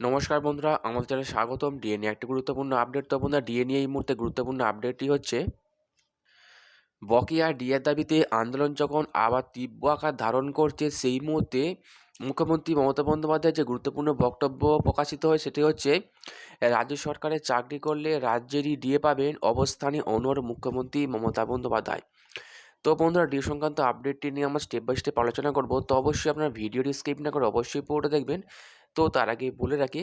নমস্কার বন্ধুরা আমাদের চ্যানেলে স্বাগতম। ডিএ নিয়ে একটি গুরুত্বপূর্ণ আপডেট। তো বন্ধুরা, ডিএনএ এই মুহূর্তে গুরুত্বপূর্ণ আপডেটটি হচ্ছে, বকেয়া ডিএর দাবিতে আন্দোলন যখন আবার তীব্র আকার ধারণ করছে, সেই মুহূর্তে মুখ্যমন্ত্রী মমতা বন্দ্যোপাধ্যায়ের যে গুরুত্বপূর্ণ বক্তব্য প্রকাশিত হয়, সেটি হচ্ছে, রাজ্য সরকারের চাকরি করলে রাজ্যেরই ডিএ পাবেন অবস্থানে অনর মুখ্যমন্ত্রী মমতা বন্দ্যোপাধ্যায়। তো বন্ধুরা ডি সংক্রান্ত আপডেটটি নিয়ে আমরা স্টেপ বাই স্টেপ আলোচনা করব। তো অবশ্যই আপনার ভিডিওটি স্কিপ না করে অবশ্যই পুরোটা দেখবেন। তো তার আগে বলে রাখি,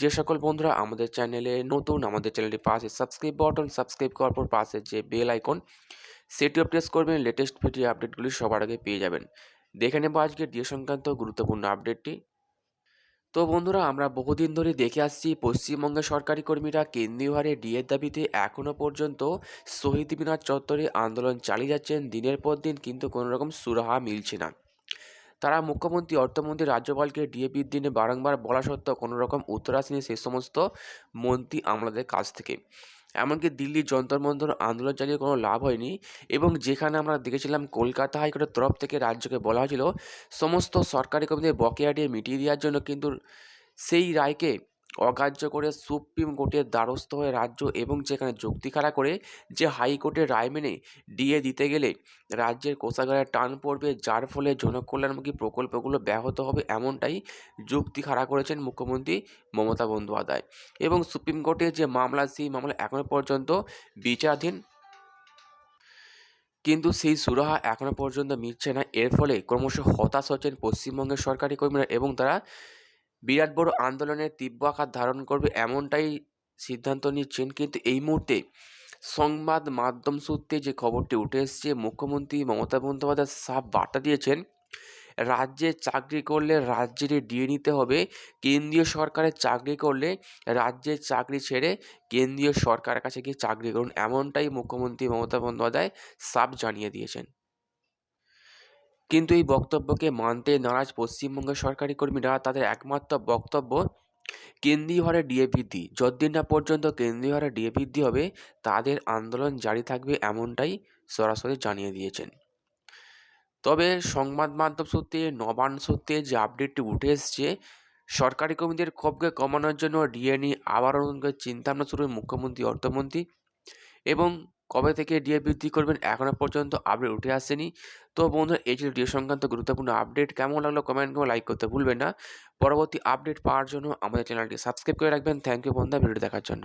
যে সকল বন্ধুরা আমাদের চ্যানেলে নতুন, আমাদের চ্যানেলটি পাশে সাবস্ক্রাইব বটন সাবস্ক্রাইব করার পর পাশে যে বেল আইকন সেটিও প্রেস করবেন লেটেস্ট ভিডিও আপডেটগুলি সবার আগে পেয়ে যাবেন। দেখে নেব আজকে ডিএ সংক্রান্ত গুরুত্বপূর্ণ আপডেটটি তো বন্ধুরা, আমরা বহুদিন ধরে দেখে আসছি, পশ্চিমবঙ্গের সরকারি কর্মীরা কেন্দ্রীয় হারে ডিএর দাবিতে এখনও পর্যন্ত শহীদ মিনার চত্বরে আন্দোলন চালিয়ে যাচ্ছেন। দিনের পর দিন কিন্তু কোনো রকম সুরাহা মিলছে না। তারা মুখ্যমন্ত্রী, অর্থমন্ত্রী, রাজ্যপালকে ডিএপির দিনে বারংবার বলা সত্ত্বেও কোনো রকম উত্তর আসেনি সেই সমস্ত মন্ত্রী আমলাদের কাছ থেকে। এমনকি দিল্লির যন্তর মন্তর আন্দোলন চালিয়ে কোনো লাভ হয়নি এবং যেখানে আমরা দেখেছিলাম কলকাতা হাইকোর্টের তরফ থেকে রাজ্যকে বলা হয়েছিল, সমস্ত সরকারি কর্মীদের বকেয়া দিয়ে মিটিয়ে দেওয়ার জন্য কিন্তু সেই রায়কে অগ্রাহ্য করে সুপ্রিম কোর্টের দ্বারস্থ হয়ে রাজ্য এবং যেখানে যুক্তি খাড়া করে যে হাইকোর্টের রায় মেনে ডিএ দিতে গেলে রাজ্যের কোষাগারে টান পড়বে, যার ফলে জনকল্যাণমুখী প্রকল্পগুলো ব্যাহত হবে এমনটাই যুক্তি খাড়া করেছেন মুখ্যমন্ত্রী মমতা বন্দ্যোপাধ্যায়। এবং সুপ্রিম কোর্টের যে মামলা, সেই মামলা এখনও পর্যন্ত বিচারাধীন। কিন্তু সেই সুরাহা এখনও পর্যন্ত মিটছে না। এর ফলে ক্রমশ হতাশ হচ্ছেন পশ্চিমবঙ্গের সরকারি কর্মীরা এবং তারা বিরাট বড় আন্দোলনের তীব্র আকার ধারণ করবে এমনটাই সিদ্ধান্ত নিচ্ছেন কিন্তু এই মুহূর্তে সংবাদ মাধ্যম সূত্রে যে খবরটি উঠে এসছে, মুখ্যমন্ত্রী মমতা বন্দ্যোপাধ্যায় সাফ বার্তা দিয়েছেন, রাজ্যে চাকরি করলে রাজ্যেরই ডিএ নিতে হবে, কেন্দ্রীয় সরকারের চাকরি করলে রাজ্যের চাকরি ছেড়ে কেন্দ্রীয় সরকারের কাছে গিয়ে চাকরি করুন, এমনটাই মুখ্যমন্ত্রী মমতা বন্দ্যোপাধ্যায় সাফ জানিয়ে দিয়েছেন। কিন্তু এই বক্তব্যকে মানতে নারাজ পশ্চিমবঙ্গের সরকারি কর্মীরা, তাদের একমাত্র বক্তব্য কেন্দ্রীয় হারে ডিএ বৃদ্ধি। যতদিন না পর্যন্ত কেন্দ্রীয় হারে ডিএ বৃদ্ধি হবে, তাদের আন্দোলন জারি থাকবে এমনটাই সরাসরি জানিয়ে দিয়েছেন। তবে সংবাদ মাধ্যম সূত্রে, নবান্ন সূত্রে যে আপডেটটি উঠে এসছে, সরকারি কর্মীদের ক্ষোভকে কমানোর জন্য ডিএ নিয়ে আবারও চিন্তাভাবনা শুরু মুখ্যমন্ত্রী, অর্থমন্ত্রী এবং কবে থেকে ডিএ বৃদ্ধি করবেন এখনও পর্যন্ত আপডেট উঠে আসেনি। তো বন্ধুরা, এই ছিল ডিএ সংক্রান্ত গুরুত্বপূর্ণ আপডেট কেমন লাগল কমেন্ট করে লাইক করতে ভুলবেন না। পরবর্তী আপডেট পাওয়ার জন্য আমাদের চ্যানেলটি সাবস্ক্রাইব করে রাখবেন। থ্যাংক ইউ বন্ধুরা ভিডিও দেখার জন্য।